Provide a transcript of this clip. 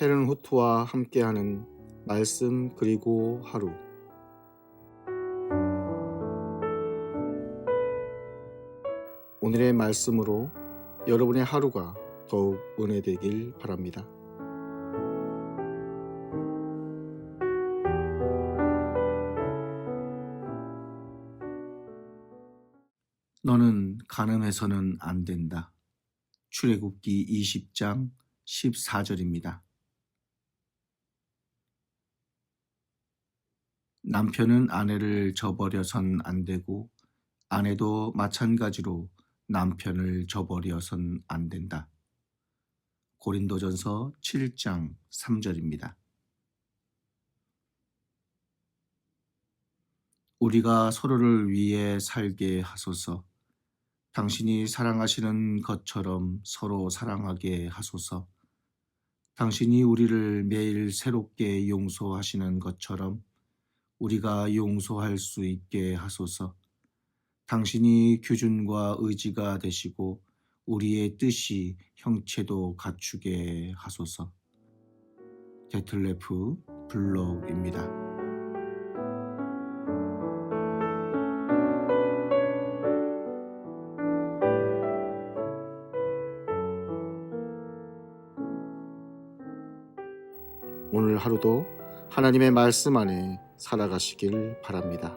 헤른 후트와 함께하는 말씀 그리고 하루 오늘의 말씀으로 여러분의 하루가 더욱 은혜되길 바랍니다. 너는 가늠해서는 안 된다. 출애굽기 20장 14절입니다. 남편은 아내를 저버려선 안 되고 아내도 마찬가지로 남편을 저버려선 안 된다. 고린도전서 7장 3절입니다. 우리가 서로를 위해 살게 하소서. 당신이 사랑하시는 것처럼 서로 사랑하게 하소서. 당신이 우리를 매일 새롭게 용서하시는 것처럼 우리가 용서할 수 있게 하소서. 당신이 규준과 의지가 되시고 우리의 뜻이 형체도 갖추게 하소서. 데틀레프 블록입니다. 오늘 하루도 하나님의 말씀 안에 살아가시길 바랍니다.